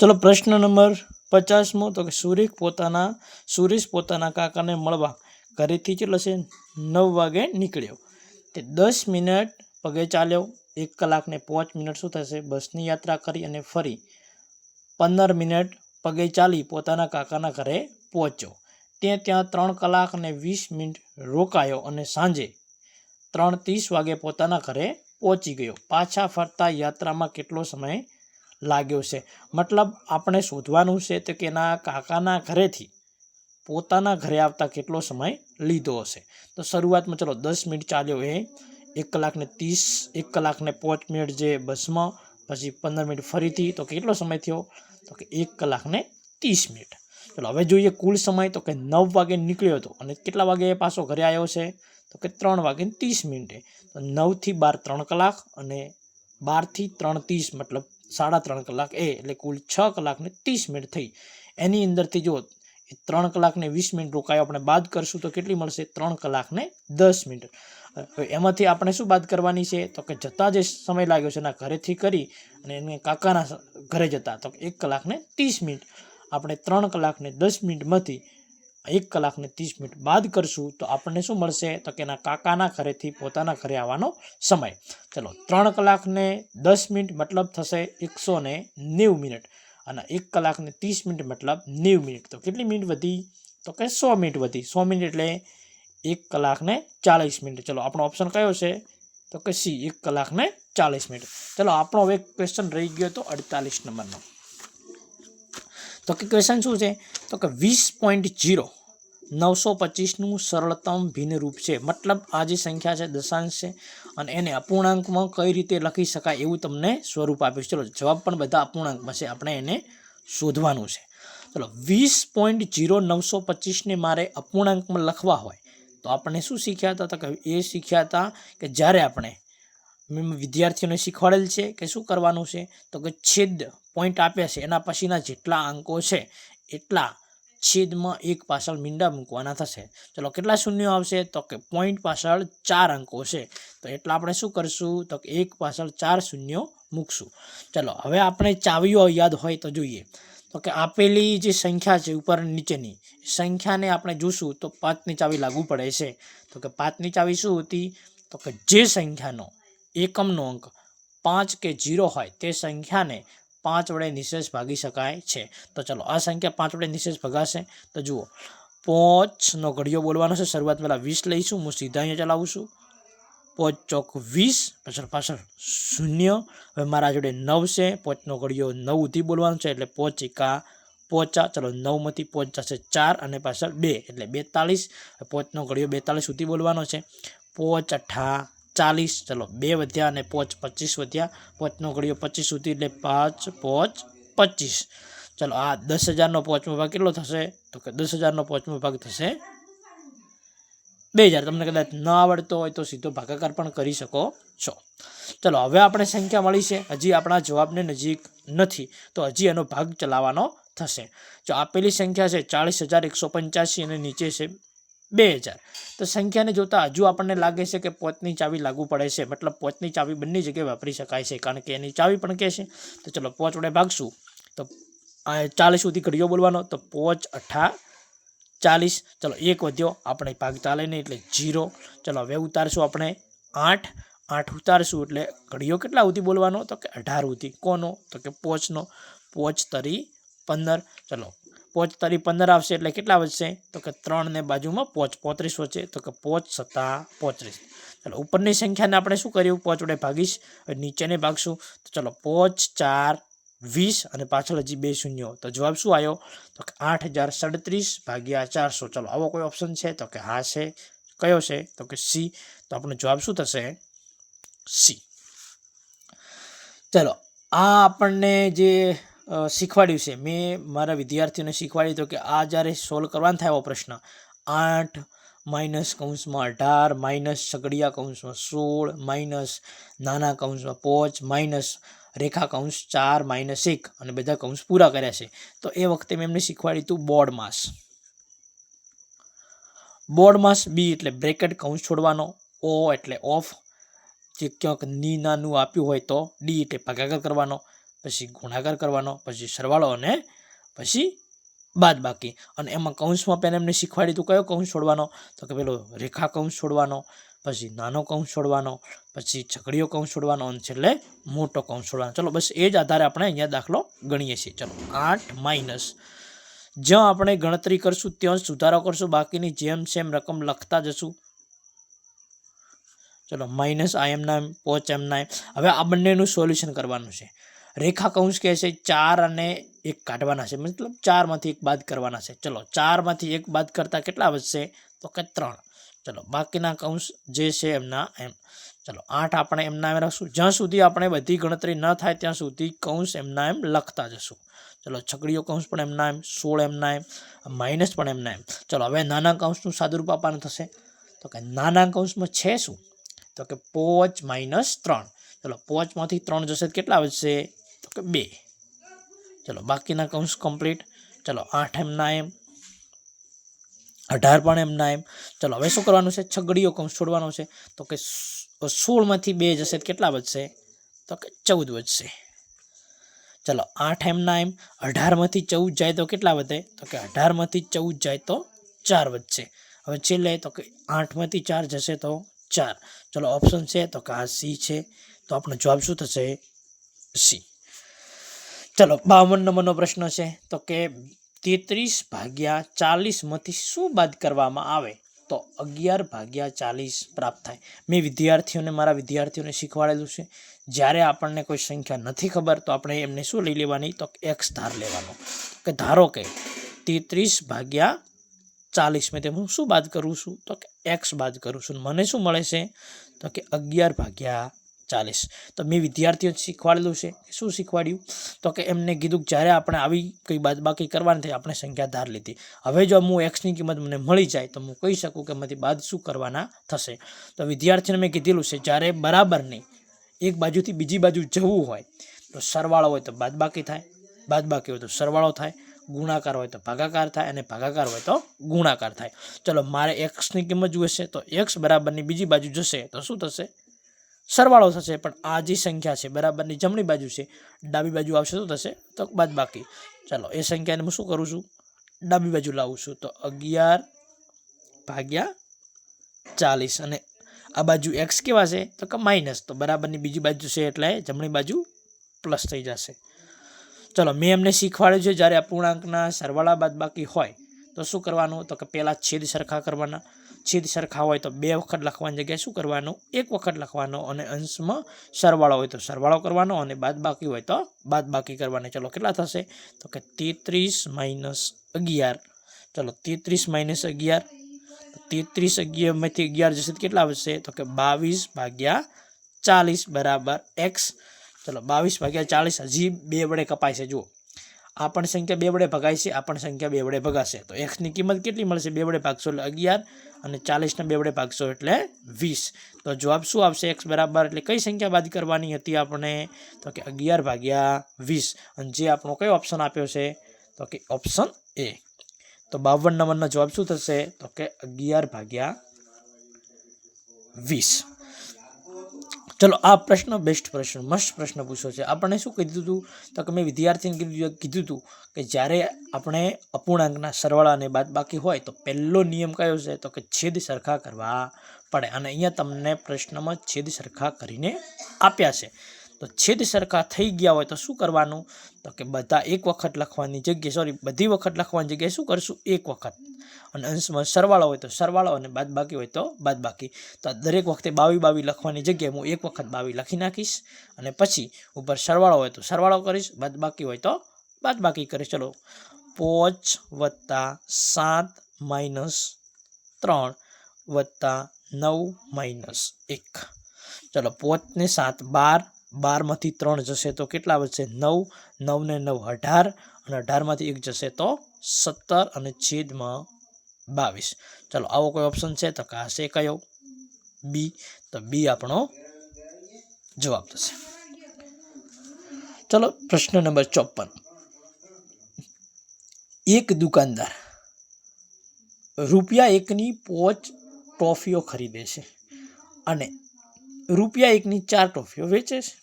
ચલો પ્રશ્ન નંબર પચાસમો. તો કે સુરેશ પોતાના સુરેશ પોતાના કાકાને મળવા ઘરેથી ચલો છે નવ વાગે નીકળ્યો. તે દસ મિનિટ પગે ચાલ્યો. એક કલાકને પાંચ મિનિટ શું થશે? બસની યાત્રા કરી અને ફરી પંદર મિનિટ પગે ચાલી પોતાના કાકાના ઘરે પહોંચ્યો. તે ત્યાં ત્રણ કલાક અને વીસ મિનિટ રોકાયો અને સાંજે ત્રણ ત્રીસ વાગે પોતાના ઘરે પહોંચી ગયો. પાછા ફરતા યાત્રામાં કેટલો સમય લાગ્યો છે. મતલબ આપણે શોધવાનું છે તો કે એના કાકાના ઘરેથી પોતાના ઘરે આવતા કેટલો સમય લીધો હશે. તો શરૂઆતમાં ચલો દસ મિનિટ ચાલ્યો એ, એક કલાકને ત્રીસ, એક કલાકને પાંચ મિનિટ જે બસમાં, પછી પંદર મિનિટ ફરીથી, તો કેટલો સમય થયો? તો કે એક કલાકને ત્રીસ મિનિટ. ચલો હવે જોઈએ કુલ સમય, તો કે નવ વાગે નીકળ્યો હતો. અને કેટલા વાગે પાછો ઘરે આવ્યો છે? તો કે ત્રણ વાગે ત્રીસ મિનિટે. તો નવથી બાર ત્રણ કલાક અને બારથી ત્રણ ત્રીસ, મતલબ સાડા ત્રણ કલાક, એ એટલે કુલ છ કલાકને ત્રીસ મિનિટ થઈ. એની અંદરથી જો એ ત્રણ કલાકને વીસ મિનિટ રોકાયો. આપણે બાદ કરશું તો કેટલી મળશે? ત્રણ કલાકને દસ મિનિટ. એમાંથી આપણે શું બાદ કરવાની છે? તો કે જતાં જે સમય લાગ્યો છે એના ઘરેથી કરી અને એને કાકાના ઘરે જતા, તો એક કલાકને ત્રીસ મિનિટ. આપણે ત્રણ કલાકને દસ મિનિટમાંથી એક કલાકને ત્રીસ મિનિટ બાદ કરશું તો આપણને શું મળશે? તો કે એના કાકાના ઘરેથી પોતાના ઘરે આવવાનો સમય. ચલો, ત્રણ કલાકને દસ મિનિટ મતલબ થશે એકસો ને નેવું મિનિટ અને એક કલાકને ત્રીસ મિનિટ મતલબ નેવું મિનિટ. તો કેટલી મિનિટ વધી? તો કે સો મિનિટ વધી. સો મિનિટ એટલે એક કલાકને ચાલીસ મિનિટ. ચલો, આપણો ઓપ્શન કયો છે? તો કે સી, એક કલાકને ચાલીસ મિનિટ. ચલો, આપણો હવે ક્વેશ્ચન રહી ગયો તો અડતાલીસ નંબરનો. તો કે ક્વેશ્ચન શું છે? તો કે વીસ પોઈન્ટ જીરો નવસો પચીસનું સરળતમ ભિન્ન રૂપ છે. મતલબ આ જે સંખ્યા છે દશાંશ છે અને એને અપૂર્ણાંકમાં કઈ રીતે લખી શકાય એવું તમને સ્વરૂપ આપ્યું છે. ચલો, જવાબ પણ બધા અપૂર્ણાંકમાં છે. આપણે એને શોધવાનું છે. ચલો, વીસ પોઈન્ટ જીરો નવસો પચીસને મારે અપૂર્ણાંકમાં લખવા હોય તો આપણે શું શીખ્યા હતા? એ શીખ્યા હતા કે જ્યારે આપણે વિદ્યાર્થીઓને શીખવાડેલ છે કે શું કરવાનું છે? તો કે છેદ પોઈન્ટ આપ્યા છે. એના પછીના જેટલા અંકો છે, એટલા છેદમાં એક પાછળ મીંડા મૂકવાના થશે. ચલો, કેટલા શૂન્યો આવશે? તો કે પોઈન્ટ પાછળ ચાર અંકો છે. તો એટલા આપણે શું કરશું? તો કે એક પાછળ ચાર શૂન્યો મૂકશું. ચલો, હવે આપણે ચાવીઓ યાદ હોય તો જોઈએ. તો કે આપેલી જે સંખ્યા છે ઉપર નીચેની સંખ્યાને આપણે જોશું તો પાંચની ચાવી લાગુ પડે છે. તો કે પાંચની ચાવી શું હતી? તો કે જે સંખ્યાનો એકમનો અંક પાંચ કે જીરો હોય તે સંખ્યાને પાંચ વડે નિશેષ ભાગી શકાય છે. તો ચલો, આ સંખ્યા પાંચ વડે નિશેષ ભગાશે. તો જુઓ, પોચનો ઘડિયો બોલવાનો છે. શરૂઆત પહેલાં વીસ લઈશું. હું સીધા અહીંયા ચલાવું છું. પોચ ચોક વીસ, પાછળ પાછળ શૂન્ય. હવે મારા જોડે નવ છે. પોચનો ઘડિયો નવ સુધી બોલવાનો છે. એટલે પોચ એકા પોચા. ચલો, નવમાંથી પોચ જશે ચાર અને પાછળ બે. એટલે બેતાલીસ. પોચનો ઘડિયો બેતાલીસ સુધી બોલવાનો છે. પોચ અઠ્ઠા ચાલીસ, ચલો, બે વધ્યા અને પોચ પચીસ વધ્યા. પોચનો ઘડીઓ પચીસ સુધી એટલે પાંચ, પોચ પચીસ. ચલો, આ દસ હજારનો પોચમો ભાગ કેટલો થશે? તો કે દસ હજારનો પોચમો ભાગ થશે બે હજાર. તમને કદાચ ન આવડતો હોય તો સીધો ભાગાકાર પણ કરી શકો છો. ચલો, હવે આપણે સંખ્યા મળી છે. હજી આપણા જવાબને નજીક નથી. તો હજી એનો ભાગ ચલાવવાનો થશે. જો આપેલી સંખ્યા છે ચાળીસ હજાર એકસો પંચ્યાસી અને નીચે છે બે હજાર. તો સંખ્યાને જોતાં હજુ આપણને લાગે છે કે પોચની ચાવી લાગુ પડે છે. મતલબ પોતની ચાવી બંને જગ્યાએ વાપરી શકાય છે, કારણ કે એની ચાવી પણ કહે છે. તો ચલો પોચ વડે ભાગશું. તો ચાલીસ સુધી ઘડિયો બોલવાનો. તો પોચ, અઠા, ચાલીસ. ચલો એક વધ્યો. આપણે ભાગ ચાલે નહીં એટલે જીરો. ચલો હવે ઉતારશું આપણે આઠ. આઠ ઉતારશું એટલે ઘડીઓ કેટલા સુધી બોલવાનો? તો કે અઢાર સુધી. કોનો? તો કે પોચનો. પોચ તરી પંદર. ચલો પોચ તરી પંદર આવશે એટલે કેટલા વધશે? તો કે ત્રણ ને બાજુમાં પોચ, પોત્રીસ વચ્ચે તો કે પોચ સત્તા પોત્રીસ. ચાલો, ઉપરની સંખ્યાને આપણે શું કર્યું? પોચ વડે ભાગીશ. નીચેને ભાગશું. તો ચાલો, પોચ, ચાર, વીસ અને પાછળ હજી બે શૂન્યો. તો જવાબ શું આવ્યો? તો કે આઠ હજાર સડત્રીસ ભાગ્યા ચારસો. ચાલો, આવો કોઈ ઓપ્શન છે? તો કે હા છે. કયો છે? તો કે સી. તો આપણો જવાબ શું થશે? સી. ચલો, આ આપણને જે શીખવાડ્યું છે. મેં મારા વિદ્યાર્થીઓને શીખવાડ્યું હતું કે આ જ્યારે સોલ્વ કરવાનો થાય પ્રશ્ન, આઠ માઇનસ કૌંસમાં અઢાર માઇનસ સગડિયા કૌંસમાં સોળ માઇનસ નાના કૌંસમાં પોચ માઇનસ રેખા કૌંસ ચાર માઇનસ એક અને બધા કૌંસ પૂરા કર્યા છે. તો એ વખતે મેં એમને શીખવાડ્યું હતું બોર્ડ માસ બોર્ડ માસ બી એટલે બ્રેકેટ કૌંસ છોડવાનો ઓ એટલે ઓફ જે ક્યાંકની નાનું આપ્યું હોય તો ડી એટલે ભાગાકાર કરવાનો પછી ગુણાકાર કરવાનો, પછી સરવાળો અને પછી બાદ બાકી. અને એમાં કૌંસમાં પેન એમને શીખવાડી તું કયો કૌંસ છોડવાનો? તો કે પેલો રેખા કૌંસ છોડવાનો, પછી નાનો કૌંસ છોડવાનો, પછી છકડીઓ કૌંસ છોડવાનો અને છેલ્લે મોટો કૌંસ છોડવાનો. ચલો, બસ એ જ આધારે આપણે અહીંયા દાખલો ગણીએ છીએ. ચલો, આઠ માઇનસ જ્યાં આપણે ગણતરી કરશું ત્યાં સુધારો કરશું. બાકીની જેમ સેમ રકમ લખતા જશું. ચલો માઇનસ આઈ એમના એમ પોચ એમના એમ હવે આ બંનેનું સોલ્યુશન કરવાનું છે. રેખા કૌંસ કહે છે, ચાર અને એક કાઢવાના છે. મતલબ ચારમાંથી એક બાદ કરવાના છે. ચલો, ચારમાંથી એક બાદ કરતાં કેટલા વધશે? તો કે ત્રણ. ચલો, બાકીના કૌંસ જે છે એમના એમ. ચલો, આઠ આપણે એમના એમ રાખશું. જ્યાં સુધી આપણે બધી ગણતરી ન થાય, ત્યાં સુધી કૌંસ એમના એમ લખતા જશું. ચલો છકડીઓ કૌંસ પણ એમના એમ, સોળ એમના એમ, માઇનસ પણ એમના એમ. ચલો, હવે નાના કૌંસનું સાદુરૂપ આપવાનું થશે. તો કે નાના કૌંસમાં છે શું? તો કે પોચ માઇનસ ત્રણ. ચલો, પોચમાંથી ત્રણ જશે કેટલા વધશે? તો કે બે? ચલો, બાકીના કૌંસ કમ્પ્લીટ ચલો, આઠ એમના એમ. અઢાર પણ એમના એમ. ચલો, હવે શું કરવાનું છે? છગડીયો કૌંસ છોડવાનો છે. તો કે સોળમાંથી બે જશે કેટલા વધશે? તો કે ચૌદ વધશે. ચલો, આઠ એમના એમ. અઢારમાંથી ચૌદ જાય તો કેટલા વધે? તો કે અઢારમાંથી ચૌદ જાય તો ચાર વધશે. હવે છેલ્લે તો કે આઠમાંથી ચાર જશે તો ચાર. ચલો ઓપ્શન છે તો કે આ સી છે. તો આપણો જવાબ શું થશે? સી. ચલો, બાવન નંબરનો પ્રશ્ન છે. તો કે તેત્રીસ ભાગ્યા ચાલીસમાંથી શું બાદ કરવામાં આવે? તો અગિયાર ભાગ્યા ચાલીસ પ્રાપ્ત થાય. મેં વિદ્યાર્થીઓને, મારા વિદ્યાર્થીઓને શીખવાડેલું છે. જ્યારે આપણને કોઈ સંખ્યા નથી ખબર, તો આપણે એમને શું લઈ લેવાની? તો એક્સ ધાર લેવાનો. કે ધારો કે તેત્રીસ ભાગ્યા ચાલીસ મેં હું શું બાદ કરું છું? તો કે એક્સ બાદ કરું છું. મને શું મળે છે? તો કે અગિયાર ભાગ્યા ચાલીસ. તો મેં વિદ્યાર્થીઓને શીખવાડેલું છે. શું શીખવાડ્યું? તો કે એમને કીધું કે જ્યારે આપણે આવી કંઈ બાદબાકી કરવાની થઈ આપણે સંખ્યા ધાર લીધી. હવે જો હું એક્સની કિંમત મને મળી જાય, તો હું કહી શકું કે એમાંથી બાદ શું કરવાના થશે. તો વિદ્યાર્થીને મેં કીધેલું છે, જ્યારે બરાબર નહીં, એક બાજુથી બીજી બાજુ જવું હોય, તો સરવાળો હોય તો બાદબાકી થાય. બાદબાકી હોય તો સરવાળો થાય. ગુણાકાર હોય તો ભાગાકાર થાય અને ભાગાકાર હોય તો ગુણાકાર થાય. ચલો, મારે એક્સની કિંમત જોઈશે તો એક્સ બરાબરની બીજી બાજુ જશે તો શું થશે? સરવાળો થશે, પણ આ જે સંખ્યા છે, બરાબરની જમણી બાજુ છે, ડાબી બાજુ આવશે શું થશે, તો બાદ બાકી. ચાલો, એ સંખ્યાને હું શું કરું છું? ડાબી બાજુ લાવું છું, તો અગિયાર ભાગ્યા ચાલીસ. અને આ બાજુ એક્સ કેવા છે? તો કે માઇનસ તો બરાબરની બીજી બાજુ છે, એટલે જમણી બાજુ પ્લસ થઈ જશે. ચલો, મેં એમને શીખવાડ્યું છે, જ્યારે અપૂર્ણાંકના સરવાળા બાદ બાકી હોય, તો શું કરવાનું? તો કે પહેલાં છેદ સરખા કરવાના. છેદ સરખા હોય તો બે વખત લખવાની જગ્યાએ શું કરવાનું? એક વખત લખવાનો અને અંશમાં સરવાળો હોય તો સરવાળો કરવાનો અને બાદ બાકી હોય તો બાદ બાકી કરવાની. ચલો, કેટલા થશે? તો કે તેત્રીસ માઇનસ અગિયાર. ચલો, તેત્રીસ માઇનસ અગિયાર. તેત્રીસ અગિયારમાંથી અગિયાર જશે કેટલા આવશે? તો કે બાવીસ ભાગ્યા ચાલીસ બરાબર એક્સ. ચલો, બાવીસ ભાગ્યા ચાલીસ હજી બે વડે કપાય છે. જુઓ. આ પણ સંખ્યા બે વડે ભગાય છે, આ પણ સંખ્યા બે વડે ભગાશે. તો એક્સની કિંમત કેટલી મળશે? બે વડે ભાગશો એટલે અગિયાર અને ચાલીસના બે વડે ભાગશો એટલે વીસ. તો જવાબ શું આવશે? એક્સ બરાબર એટલે કઈ સંખ્યા બાદ કરવાની હતી આપણે? તો કે અગિયાર ભાગ્યા વીસ. અને જે આપણો કયો ઓપ્શન આપ્યો છે? તો કે ઓપ્શન એ તો બાવન નંબરનો જવાબ શું થશે? તો કે અગિયાર ભાગ્યા વીસ. ચલો, આ પ્રશ્ન બેસ્ટ પ્રશ્ન, મસ્ત પ્રશ્ન પૂછ્યો છે. આપણને શું કીધું હતું તો કે મેં વિદ્યાર્થીને કીધું કીધું હતું કે જ્યારે આપણે અપૂર્ણાંકના સરવાળા અને બાદબાકી હોય, તો પહેલો નિયમ કયો છે? તો કે છેદ સરખા કરવા પડે. અને અહીંયા તમને પ્રશ્નમાં છેદ સરખા કરીને આપ્યા છે. તો છેદ સરખા થઈ ગયા હોય તો શું કરવાનું? તો કે બધા એક વખત લખવાની જગ્યાએ સોરી બધી વખત લખવાની જગ્યાએ શું કરશું? એક વખત. અને અંશમાં સરવાળો હોય તો સરવાળો અને બાદ બાકી હોય તો બાદ બાકી તો દરેક વખતે બાવી બાવી લખવાની જગ્યાએ હું એક વખત બાવી લખી નાખીશ અને પછી ઉપર સરવાળો હોય તો સરવાળો કરીશ બાદ બાકી હોય તો બાદ બાકી કરીશ. ચલો. પોચ વત્તા સાત માઇનસ ત્રણ વત્તા નવ માઇનસ એક. ચલો, પોચ ને સાત બાર બારમાંથી ત્રણ જશે તો કેટલા વધશે? નવ નવ ને નવ, અઢાર, અને અઢારમાંથી એક જશે તો સત્તર અને છેદમાં બાવીસ. ચલો, આવો કોઈ ઓપ્શન છે તો કાશે કયો? બી. તો બી આપણો જવાબ થશે. ચલો, પ્રશ્ન નંબર ચોપન. એક દુકાનદાર રૂપિયા એકની પોચ ટોફીઓ ખરીદે છે અને રૂપિયા એકની ચાર ટોફીઓ વેચે છે.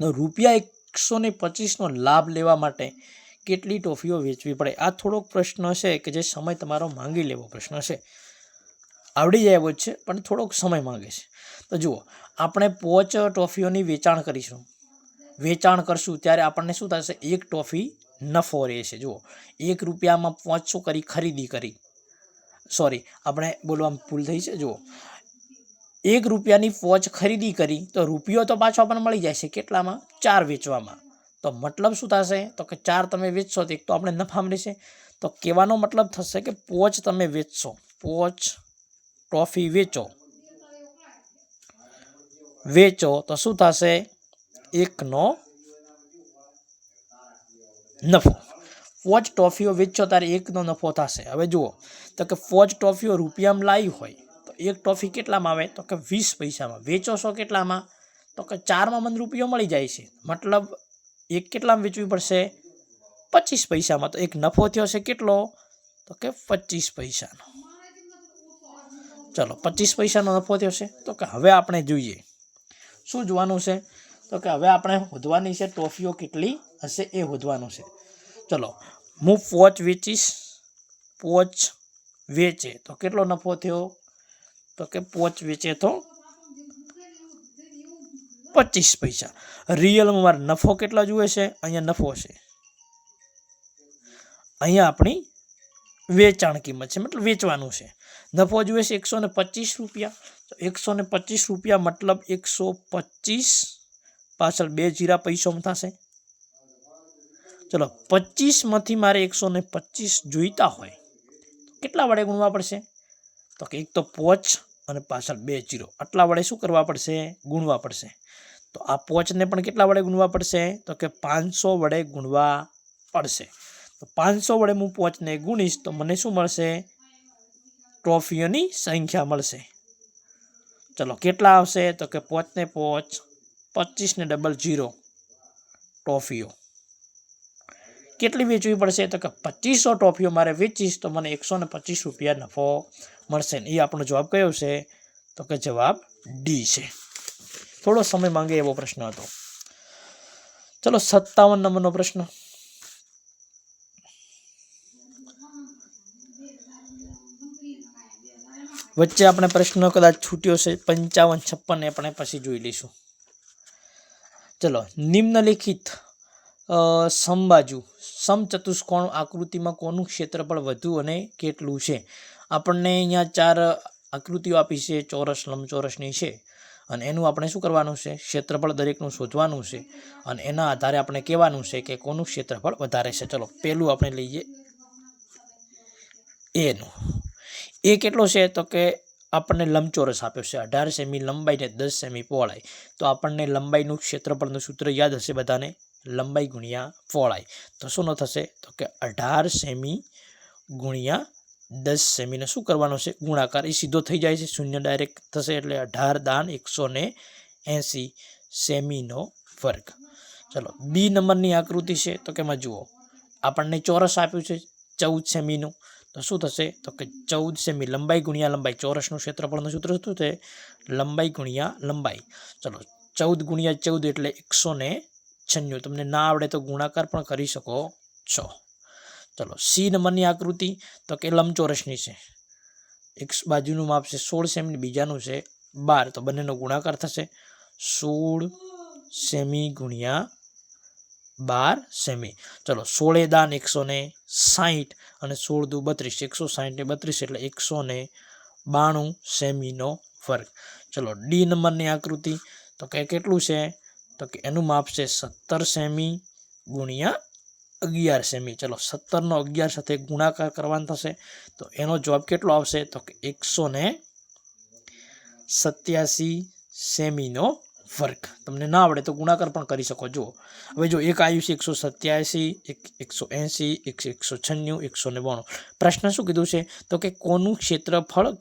રૂપિયા એક એકસો ને પચીસનો લાભ લેવા માટે કેટલી ટોફીઓ વેચવી પડે? આ થોડોક પ્રશ્ન છે કે જે સમય તમારો માંગી લેવો પ્રશ્ન છે. આવડી જાય એવો છે, પણ થોડોક સમય માંગે છે. તો જુઓ, આપણે પોચ ટોફીઓની વેચાણ કરીશું. વેચાણ કરશું ત્યારે આપણને શું થશે? એક ટોફી નફો રહેશે. જુઓ, એક રૂપિયામાં પાંચસો કરી? ખરીદી કરી. સોરી આપણે બોલવામાં ભૂલ થઈ છે. જુઓ એક રૂપિયાની ફોજ ખરીદી કરી, તો રૂપિયો તો પાછો આપણને મળી જાય છે કેટલામાં? ચાર વેચવામાં. તો મતલબ શું થશે? તો કે ચાર તમે વેચશો તો એક તો આપણે નફામાં રહેશે તો કહેવાનો મતલબ થશે કે પોચ તમે વેચશો. પોચ ટ્રોફી વેચો. વેચો તો શું થશે? એકનો નફો. ફોજ ટ્રોફીઓ વેચો ત્યારે એકનો નફો થશે. હવે જુઓ. તો કે ફોજ ટ્રોફીઓ રૂપિયામાં લાવી હોય એક ટ્રોફી કેટલામાં આવે? તો કે વીસ પૈસામાં. વેચો છો કેટલામાં? તો કે ચારમાં મને રૂપિયો મળી જાય છે. મતલબ એક કેટલામાં વેચવી પડશે? પચીસ પૈસામાં. તો એક નફો થયો છે કેટલો? તો કે પચીસ પૈસાનો. ચલો, પચીસ પૈસાનો નફો થયો છે. તો કે હવે આપણે જોઈએ. શું જોવાનું છે? તો કે હવે આપણે વધવાની છે ટોફીઓ કેટલી હશે એ વધવાનું છે. ચલો, હું પોચ વેચીશ. પોચ વેચે. તો કેટલો નફો થયો? તો કે પોચ વેચે તો પચીસ પૈસા. રિયલમાં મારે નફો કેટલા જુએ છે? અહીંયા નફો છે. અહીંયા આપણી વેચાણ કિંમત છે. મતલબ વેચવાનું છે. નફો જુએ છે એકસો ને પચીસ રૂપિયા. તો એકસો ને પચીસ રૂપિયા મતલબ એકસો પચીસ પાછળ બે જીરા પૈસામાં થશે. ચલો, પચીસમાંથી મારે એકસો ને પચીસ જોઈતા હોય કેટલા વડે ગુણવા પડશે? તો કે એક તો પોચ અને પાછળ બે જીરો આટલા વડે શું કરવા પડશે? ગુણવા પડશે. તો આ પોચને પણ કેટલા વડે ગુણવા પડશે? તો કે પાંચસો વડે ગુણવા પડશે. તો પાંચસો વડે હું પોચને ગુણીશ તો મને શું મળશે? ટ્રોફીઓની સંખ્યા મળશે. ચલો, કેટલા આવશે? તો કે પોચને પોચ, પચીસને ડબલ જીરો. ટ્રોફીઓ. કેટલી વેચવી પડશે? તો કે પચીસો ટ્રોફીઓ મારે વેચીશ, તો મને એકસો ને પચીસ રૂપિયા નફો મળશે. ને એ આપણો જવાબ કયો છે? તો કે જવાબ ડી છે. થોડો સમય માંગે એવો પ્રશ્ન હતો. ચલો, સત્તાવન નંબરનો પ્રશ્ન. વચ્ચે આપણે પ્રશ્ન કદાચ છૂટ્યો છે, પંચાવન છપ્પન એ આપણે પછી જોઈ લઈશું. ચલો, નિમ્નલિખિત સમબાજુ. સમચતુષ્કોણ આકૃતિમાં કોનું ક્ષેત્રફળ વધુ અને કેટલું છે? આપણને અહીંયા ચાર આકૃતિઓ આપી છે. ચોરસ લંબચોરસની છે. અને એનું આપણે શું કરવાનું છે? ક્ષેત્રફળ દરેકનું શોધવાનું છે. અને એના આધારે આપણે કહેવાનું છે કે કોનું ક્ષેત્રફળ વધારે છે. ચલો પહેલું આપણે લઈએ. એનું. એ કેટલો છે? તો કે આપણને લંબચોરસ આપ્યો છે. અઢાર સેમી લંબાઈ ને દસ સેમી પહોળાઈ. તો આપણને લંબાઈનું ક્ષેત્રફળનું સૂત્ર યાદ હશે બધાને? લંબાઈ ગુણ્યા પહોળાઈ. તો શું થશે? તો કે અઢાર સેમી ગુણ્યા દસ સેમીને શું કરવાનો છે? ગુણાકાર. એ સીધો થઈ જાય છે. શૂન્ય ડાયરેક્ટ થશે એટલે અઢાર દાન એકસો ને એંસી સેમીનો વર્ગ. ચલો, બી નંબરની આકૃતિ છે. તો કે એમાં જુઓ. આપણને ચોરસ આપ્યું છે ચૌદ સેમીનું. તો શું થશે? તો કે ચૌદ સેમી લંબાઈ ગુણ્યા લંબાઈ. ચોરસનું ક્ષેત્રફળનું સૂત્ર શું છે? લંબાઈ ગુણ્યા લંબાઈ. ચલો, ચૌદ ગુણ્યા ચૌદ એટલે એકસો ને છન્નું તમને ના આવડે તો ગુણાકાર પણ કરી શકો છો. ચલો, સી નંબરની આકૃતિ તો કે લંબચોરસની છે. એક બાજુનું માપ છે સોળ સેમી, બીજાનું છે બાર. તો બંનેનો ગુણાકાર થશે સોળ સેમી ગુણ્યા બાર સેમી. ચલો, સોળે દાન એકસો ને સાહીઠ અને સોળ દુ બત્રીસ. એકસો સાહીઠ ને બત્રીસ એટલે એકસો ને બાણું સેમીનો વર્ગ. ચલો, ડી નંબરની આકૃતિ તો કે કેટલું છે? તો કે એનું માપ છે સત્તર સેમી ગુણ્યા અગિયાર સેમી. ચલો, સત્તરનો અગિયાર સાથે ગુણાકાર કરવાનો થશે. તો એનો જવાબ કેટલો આવશે? તો કે એકસો ને સત્યાસી સેમીનો વર્ગ. તમને ના આવડે તો ગુણાકાર પણ કરી શકો. જુઓ. હવે જો એક આવ્યું છે એકસો સત્યાસી, એક એકસો એંસી એકસો એકસો છન્નું, એકસો ને બાણું પ્રશ્ન શું કીધું છે? તો કે કોનું ક્ષેત્રફળ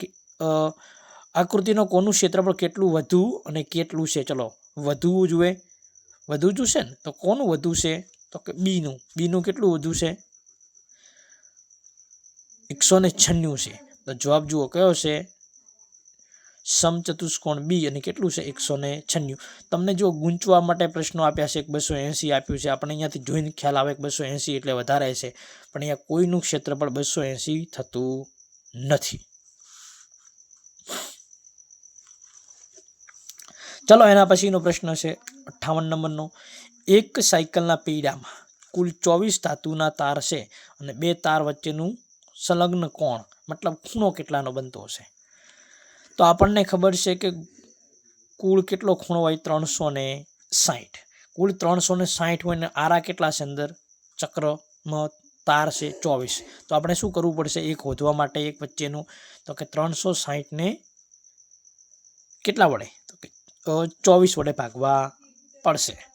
આકૃતિનો કોનું ક્ષેત્રફળ કેટલું વધુ અને કેટલું છે? ચલો, વધવું જુએ વધુ જોશે ને? તો કોનું વધુ છે? તો કે બીનું. બીનું કેટલું વધુ છે? એકસો ને છન્નું છે. તો જવાબ જુઓ, કયો છે? સમચતુષ્કોણ બી અને કેટલું છે? એકસો ને છન્નું. તમને જો ગૂંચવા માટે પ્રશ્નો આપ્યા છે, એક બસો એંસી આપ્યું છે, આપણે અહીંયાથી જોઈને ખ્યાલ આવે કે બસો એંસી એટલે વધારે છે. પણ અહીંયા કોઈનું ક્ષેત્રફળ બસો એંસી થતું નથી. ચલો, એના પછીનો પ્રશ્ન છે અઠ્ઠાવન નંબરનો. એક સાયકલના પૈડામાં કુલ ચોવીસ ધાતુના તાર છે અને બે તાર વચ્ચેનું સંલગ્ન કોણ? મતલબ ખૂણો કેટલાનો બનતો હશે? તો આપણને ખબર છે કે કુલ કેટલો ખૂણો હોય? ત્રણસો ને સાઠ કુલ ત્રણસો ને સાઠ હોય ને આરા કેટલા છે અંદર? ચક્રમાં તાર છે ચોવીસ. તો આપણે શું કરવું પડશે? એક હોધવા માટે એક વચ્ચેનું. તો કે ત્રણસો સાઠને કેટલા વડે? ચોવીસ વડે ભાગવા પડશે.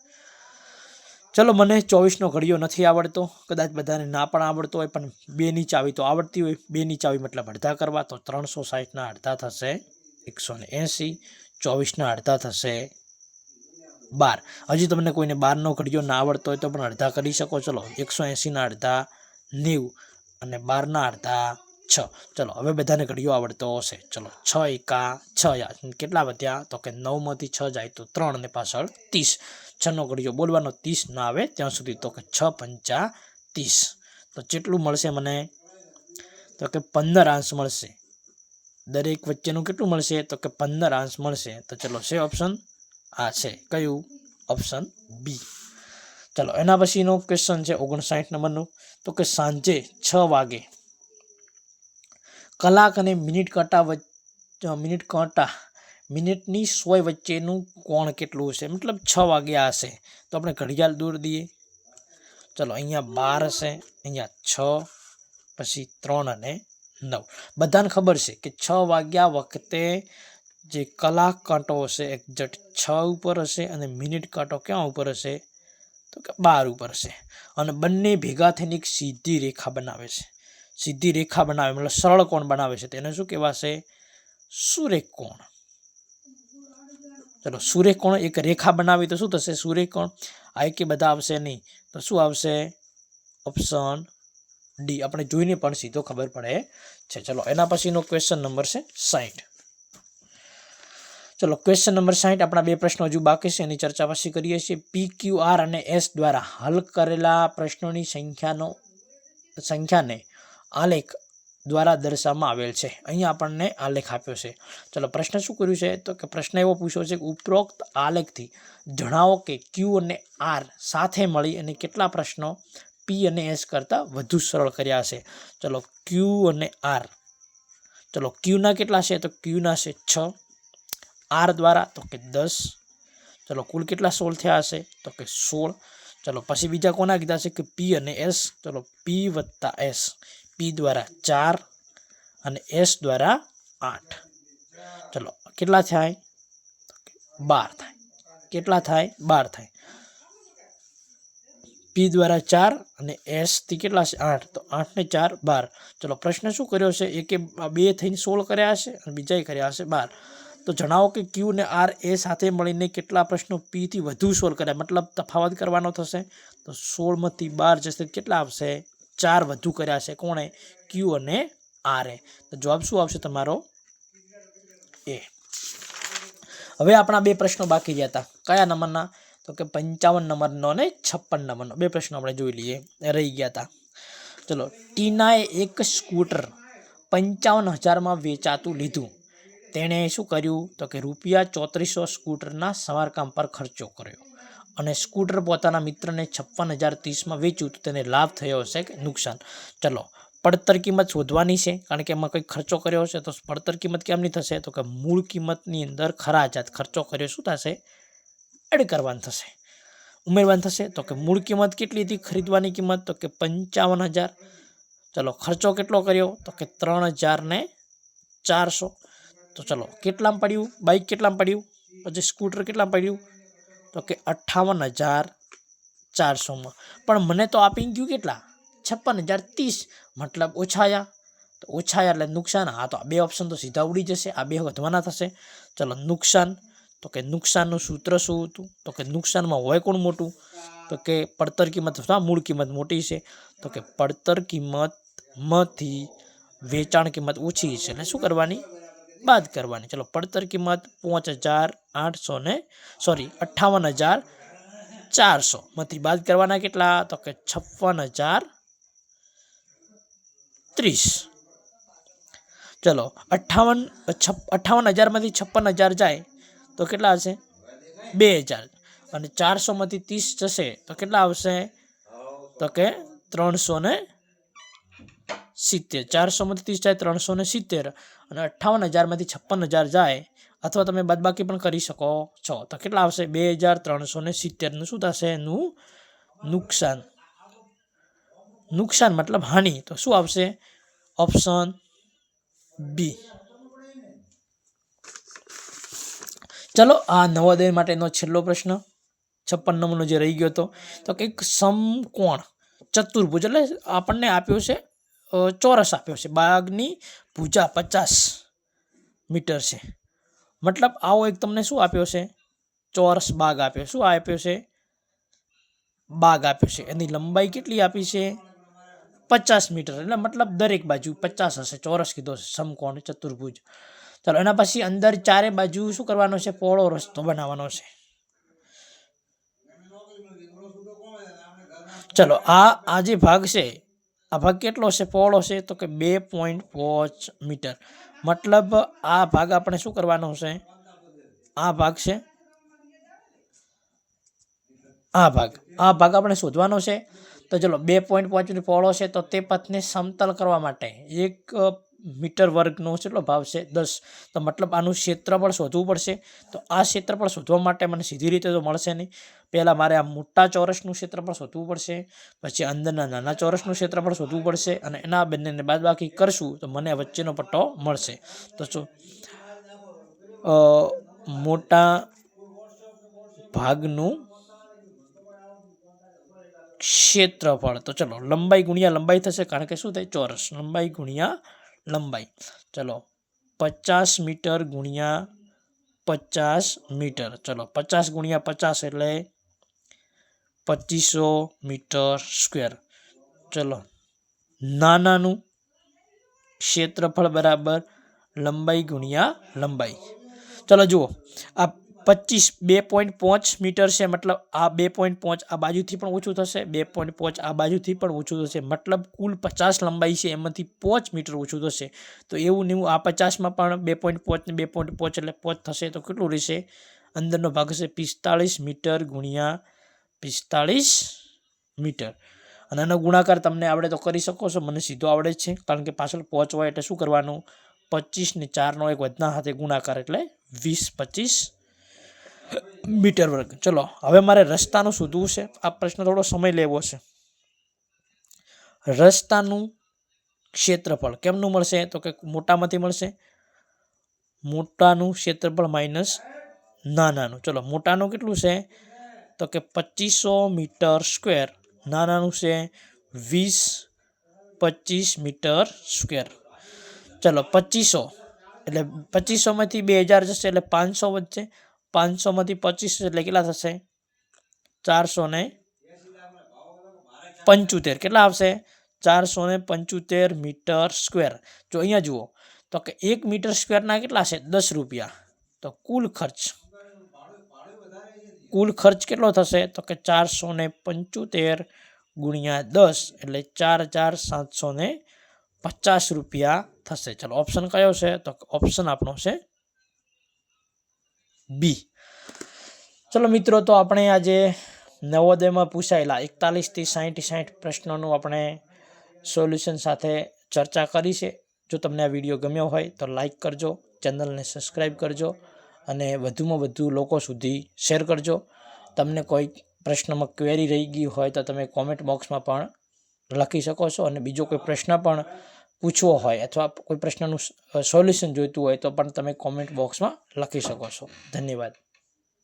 ચલો, મને ચોવીસનો ઘડિયો નથી આવડતો. કદાચ બધાને ના પણ આવડતો હોય, પણ બેની ચાવી તો આવડતી હોય. બેની ચાવી મતલબ અડધા કરવા, તો ત્રણસો સાઠના અડધા થશે એકસો ને એંસી, ચોવીસના અડધા થશે બાર. હજી તમને કોઈને બારનો ઘડિયો ના આવડતો હોય તો પણ અડધા કરી શકો. ચલો, એકસો એંસીના અડધા નેવું અને બારના અડધા છ. ચલો, હવે બધાને ઘડિયો આવડતો હશે. ચલો, છ એકા, છ કેટલા વધ્યા? તો કે નવમાંથી છ જાય તો ત્રણ અને પાછળ ત્રીસ. છનો ઘડીઓ બોલવાનો ત્રીસ ના આવે ત્યાં સુધી તો કે છ પંચા ત્રીસ. તો કેટલું મળશે મને? તો કે પંદર આંશ મળશે. દરેક વચ્ચેનું કેટલું મળશે? તો કે પંદર આંશ મળશે. તો ચલો, છે ઓપ્શન? આ છે. કયું? Option B. ચલો, એના પછીનો ક્વેશ્ચન છે ઓગણસાઠ નંબરનું. તો કે સાંજે છ વાગે. કલાક અને મિનિટ કાંટા વચ્ચે મિનિટ કાંટા મિનિટની સોય વચ્ચેનું કોણ કેટલું હશે? મતલબ છ વાગ્યા હશે. તો આપણે ઘડિયાળ દૂર દઈએ. ચલો, અહીંયા બાર હશે, અહીંયા છ, પછી ત્રણ અને નવ. બધાને ખબર છે કે છ વાગ્યા વખતે જે કલાક કાંટો હશે, એક્ઝેક્ટ છ ઉપર હશે અને મિનિટ કાંટો ક્યાં ઉપર હશે? તો કે બાર ઉપર હશે. અને બંને ભેગા થઈને એક સીધી રેખા બનાવે છે. સીધી રેખા બનાવે, મતલબ સરળ કોણ બનાવે છે તેને શું કહેવાશે? સુરેખ કોણ. ચલો, સુરેખ કોણ એક રેખા બનાવી તો શું થશે? સુરેખ કોણ? આ કે બધા આવશે નહીં. તો શું આવશે? Option D. આપણે જોઈને પણ સીધો ખબર પડે છે. ચલો, એના પછીનો ક્વેશ્ચન નંબર છે સાઠ ચલો ક્વેશ્ચન નંબર સાઠ આપણા બે પ્રશ્નો હજુ બાકી છે. એની ચર્ચા પછી કરીએ છીએ. પી ક્યુ આર અને એસ દ્વારા હલ કરેલા પ્રશ્નોની સંખ્યાનો, સંખ્યાને આલેખ દ્વારા દર્શાવવામાં આવેલ છે. અહીંયા આપણને આલેખ આપ્યો છે. ચલો, પ્રશ્ન શું કર્યું છે? તો કે પ્રશ્ન એવો પૂછ્યો છે કે ઉપરોક્ત આલેખથી જણાવો કે ક્યુ અને આર સાથે મળી અને કેટલા પ્રશ્નો પી અને એસ કરતાં વધુ સરળ કર્યા છે ચલો ક્યુ અને આર ચલો ક્યુના કેટલા છે? તો ક્યુના છે છ. આર દ્વારા તો કે દસ. ચલો, કુલ કેટલા સોળ થયા હશે? તો કે સોળ. ચલો, પછી બીજા કોના કીધા છે? કે પી અને એસ ચલો પી વત્તા એસ પી દ્વારા ચાર અને એસ દ્વારા આઠ. ચલો, કેટલા થાય? બાર થાય. કેટલા થાય? બાર થાય. પી દ્વારા ચાર અને એસથી કેટલા છે? આઠ. તો આઠ ને ચાર, બાર. ચલો, પ્રશ્ન શું કર્યો છે? એકે બે થઈને સોળ કર્યા હશે અને બીજાએ કર્યા હશે બાર. તો જણાવો કે ક્યુ ને આર એ સાથે મળીને કેટલા પ્રશ્નો પીથી વધુ સોલ્વ કર્યા? મતલબ તફાવત કરવાનો થશે. તો સોળમાંથી બાર જશે કેટલા આવશે? ચાર વધુ કર્યા છે. કોણે? ક્યુ અને આરે તો જવાબ શું આવશે તમારો? એ હવે આપણા બે પ્રશ્નો બાકી રહ્યા હતા. કયા નંબરના? તો કે પંચાવન નંબરનો અને છપ્પન નંબરનો. બે પ્રશ્નો આપણે જોઈ લઈએ. રહી ગયા હતા. ચલો, ટીનાએ એક સ્કૂટર પંચાવન હજારમાં વેચાતું લીધું. તેણે શું કર્યું? તો કે રૂપિયા ચોત્રીસો સ્કૂટરના સમારકામ પર ખર્ચો કર્યો. અને સ્કૂટર પોતાના મિત્રને છપ્પન હજાર ત્રીસમાં વેચ્યું તો તેને લાભ થયો હશે કે નુકસાન? ચલો, પડતર કિંમત શોધવાની છે, કારણ કે એમાં કંઈ ખર્ચો કર્યો હશે તો પડતર કિંમત કેમની થશે? તો કે મૂળ કિંમતની અંદર ખરાજાત ખર્ચો કર્યો શું થશે? એડ કરવાનું થશે. ઉમેરવાનું થશે. તો કે મૂળ કિંમત કેટલી હતી? ખરીદવાની કિંમત તો કે પંચાવન હજાર. ચલો, ખર્ચો કેટલો કર્યો? તો કે ત્રણ હજાર ને ચારસો. તો ચલો, કેટલામાં પડ્યું? બાઇક કેટલામાં પડ્યું? પછી સ્કૂટર કેટલામાં પડ્યું? તો કે અઠ્ઠાવન હજાર ચારસોમાં. પણ મને તો આપી ગયું કેટલા? છપ્પન હજાર ત્રીસ. મતલબ ઓછાયા તો ઓછાયા એટલે નુકસાન. હા, તો આ બે ઓપ્શન તો સીધા ઉડી જશે. આ બે વધવાના થશે. ચલો, નુકસાન. તો કે નુકસાનનું સૂત્ર શું હતું? તો કે નુકસાનમાં હોય કોણ મોટું? તો કે પડતર કિંમત અથવા મૂળ કિંમત મોટી છે. તો કે પડતર કિંમતમાંથી વેચાણ કિંમત ઓછી છે. એટલે શું કરવાની? બાદ કરવાની. ચલો, પડતર કિંમત પાંચ હજાર આઠસો ને સોરી અઠ્ઠાવન હજાર ચારસો. માંથી બાદ કરવાના કેટલા? તો કે છપ્પન હજાર ત્રીસ. ચલો, અઠ્ઠાવન, છપ, અઠ્ઠાવન હજારમાંથી છપ્પન હજાર જાય, તો કેટલા હશે બે હજાર. અને ચારસોમાંથી ત્રીસ જશે, તો કેટલા આવશે? તો કે ત્રણસો ને સિત્તેર. ચારસોમાંથી ત્રીસ જાય ત્રણસો ને સિત્તેર અને અઠ્ઠાવન હજારમાંથી છપ્પન હજાર જાય. અથવા તમે બાદબાકી પણ કરી શકો છો. તો કેટલા આવશે? બે હજાર ત્રણસો ને સિત્તેરનું શું થશે? એનું નુકસાન. નુકસાન મતલબ હાનિ. તો શું આવશે? Option B. ચલો, આ નવોદય માટેનો છેલ્લો પ્રશ્ન. છપ્પન નંબરનો જે રહી ગયો હતો. તો કંઈક સમકોણ. ચતુર્ભુજ એટલે આપણને આપ્યો છે ચોરસ આપ્યો છે. બાગની ભૂજા પચાસ મીટર છે. મતલબ આવો એક તમને શું આપ્યો છે? ચોરસ બાગ આપ્યો. શું આપ્યો છે? બાગ આપ્યો છે. એની લંબાઈ કેટલી આપી છે? પચાસ મીટર. એટલે મતલબ દરેક બાજુ પચાસ હશે. ચોરસ કીધો છે. સમકોણ, ચતુર્ભુજ. ચાલો, એના પછી અંદર ચારે બાજુ શું કરવાનો છે? પોળો રસ્તો બનાવવાનો છે. ચલો, આ આ જે ભાગ છે આ ભાગ કેટલો છે? પહોળો છે તો કે બે પોઈન્ટ પાંચ મીટર. મતલબ આ ભાગ આપણે શું કરવાનો છે? આ ભાગ છે? આ ભાગ. આ ભાગ આપણે શોધવાનો છે. તો ચલો, બે પોઈન્ટ પાંચ મીટર પહોળો છે તો તે પથને સમતલ કરવા માટે એક મીટર વર્ગનો કેટલો ભાવ છે દસ. તો મતલબ આનું ક્ષેત્રફળ શોધવું પડશે. તો આ ક્ષેત્રફળ શોધવા માટે મને સીધી રીતે તો મળશે નહીં. પહેલાં મારે આ મોટા ચોરસનું ક્ષેત્રફળ શોધવું પડશે, પછી અંદરના નાના ચોરસનું ક્ષેત્રફળ શોધવું પડશે અને એના બંનેને બાદબાકી કરશું તો મને વચ્ચેનો પટ્ટો મળશે. તો શું મોટા ભાગનું ક્ષેત્રફળ. તો ચલો, લંબાઈ ગુણ્યા લંબાઈ થશે કારણ કે શું થાય? ચોરસ. લંબાઈ ગુણ્યા લંબાઈ. ચલો, પચાસ મીટર ગુણ્યા પચાસ મીટર. ચલો, પચાસ ગુણ્યા પચાસ એટલે પચીસો મીટર સ્ક્વેર. ચલો, નાનાનું ક્ષેત્રફળ બરાબર લંબાઈ ગુણ્યા લંબાઈ. ચલો, જુઓ, આ પચીસ, બે પોઈન્ટ પાંચ મીટર છે, મતલબ આ બે પોઈન્ટ પાંચ આ બાજુથી પણ ઓછું થશે, બે પોઈન્ટ પાંચ આ બાજુથી પણ ઓછું થશે, મતલબ કુલ પચાસ લંબાઈ છે, એમાંથી પાંચ મીટર ઓછું થશે. તો એવું ને એવું આ પચાસમાં પણ બે પોઈન્ટ પાંચ ને બે પોઈન્ટ પાંચ એટલે પાંચ થશે, તો કેટલું રહેશે? અંદરનો ભાગ હશે પિસ્તાળીસ મીટર ગુણ્યા પિસ્તાળીસ મીટર. અને આનો ગુણાકાર તમને આવડે તો કરી શકો છો, મને સીધો આવડે છે, કારણ કે પાછળ પહોંચ હોય એટલે શું કરવાનું? પચીસ ને ચારનો એક વધના હાથે ગુણાકાર એટલે વીસ પચીસ મીટર વર્ગ ચલો, હવે મારે રસ્તાનું શોધવું છે. આ પ્રશ્ન થોડો સમય લેવો છે. રસ્તાનું ક્ષેત્રફળ કેમનું મળશે? તો કે મોટામાંથી મળશે? મોટાનું ક્ષેત્રફળ માઇનસ નાનાનું. ચલો, મોટાનું કેટલું છે? તો કે પચીસો મીટર સ્ક્વેર. નાનાનું છે વીસ પચીસ મીટર સ્ક્વેર. ચલો, પચીસો. એટલે પચીસોમાંથી બે હજાર જશે એટલે પાંચસો વધશે. પાંચસોમાંથી પચીસ એટલે કેટલા થશે? ચારસો ને પંચોતેર. કેટલા આવશે? ચારસો ને પંચોતેર મીટર સ્ક્વેર. જો અહીંયા જુઓ, તો કે એક મીટર સ્ક્વેરના કેટલા છે? દસ રૂપિયા. તો કુલ ખર્ચ કુલ ખર્ચ કેટલો થશે? તો કે ચારસો ને પંચોતેર ગુણ્યા દસ એટલે ચાર હજાર સાતસો ને પચાસ રૂપિયા થશે. ચલો ઓપ્શન કયો છે? તો ઓપ્શન આપણો છે બી. ચલો મિત્રો, તો આપણે આજે નવોદયમાં પૂછાયેલા એકતાલીસથી સાહીઠ સાઠ પ્રશ્નોનું આપણે સોલ્યુશન સાથે ચર્ચા કરી છે. જો તમને આ વીડિયો ગમ્યો હોય તો લાઈક કરજો, ચેનલને સબસ્ક્રાઈબ કરજો અને વધુમાં વધુ લોકો સુધી શેર કરજો. તમને કોઈ પ્રશ્નમાં ક્વેરી રહી ગઈ હોય તો તમે કોમેન્ટ બોક્સમાં પણ લખી શકો છો અને બીજો કોઈ પ્રશ્ન પણ પૂછવો હોય અથવા કોઈ પ્રશ્નનું સોલ્યુશન જોઈતું હોય તો પણ તમે કોમેન્ટ બોક્સમાં લખી શકો છો. ધન્યવાદ.